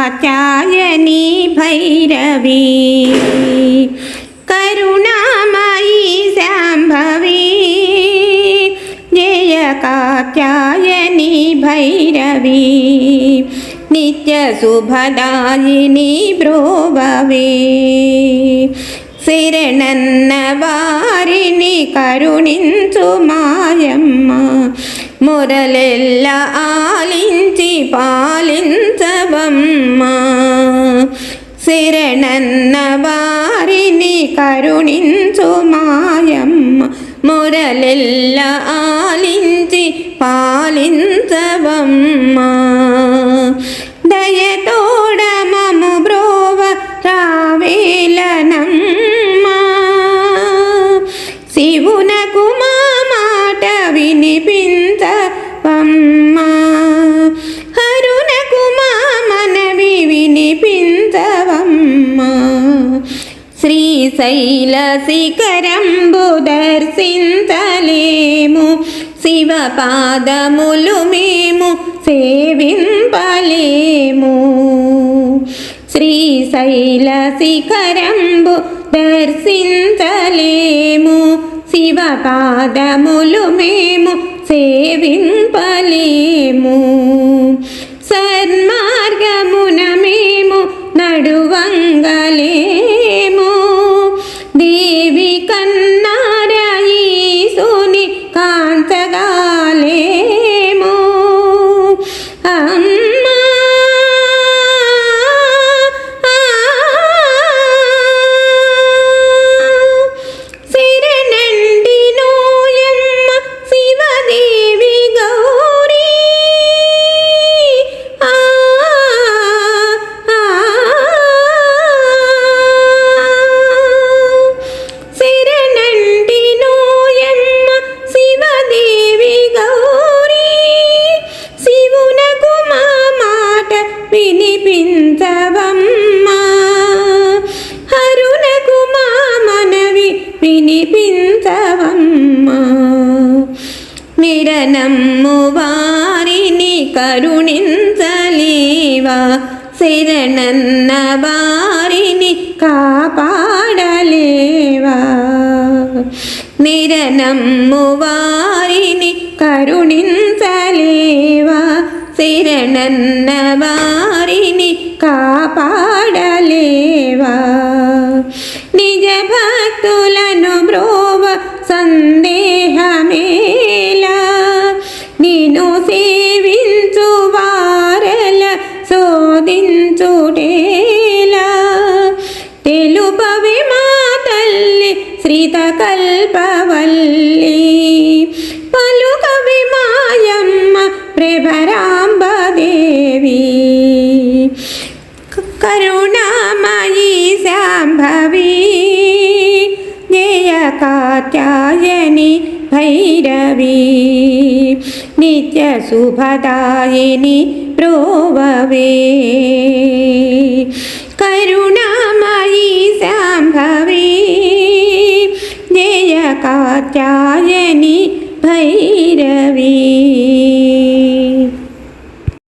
कात्यायनी भैरवी करुणामयी शाम्भवी जय कात्यायनी भैरवी नित्यशुभदायिनी ब्रोभवे శరణన్న వారిని కరుణించు మాయమ్మ మురలెల్ల ఆలించి పాలించవమ్మ శరణన్న వారిని కరుణించు మాయమ్మ మురలెల్ల ఆలించి పాలించవమ్మ శైల శిఖరంబు దర్శించలేము. శివ పాదములు మేము సేవింపలేము. శ్రీశైల శిఖరంబు దర్శించలేము. శివ పాదములు మేము సేవింపలేము. నిరనమ్ము వారిని కరుణించలేవా శరణన్న వారిని కాపాడలేవా నిరనమ్ము వారిని కరుణించలేవా శరణన్న వారిని కాపాడలేవా నిజ భక్తులను బ్రోవ సందేహమేలా శోధించుటేలా తెలుపవి మా తల్లి శ్రీత కల్పవల్లి పలుకవి మాయమ్మ ప్రభరాంబదేవి కరుణామయీ శాంభవి జయ కాత్యాయని భైరవి నిత్య శుభదాయిని കാറ്റായനി ഭൈരവീ.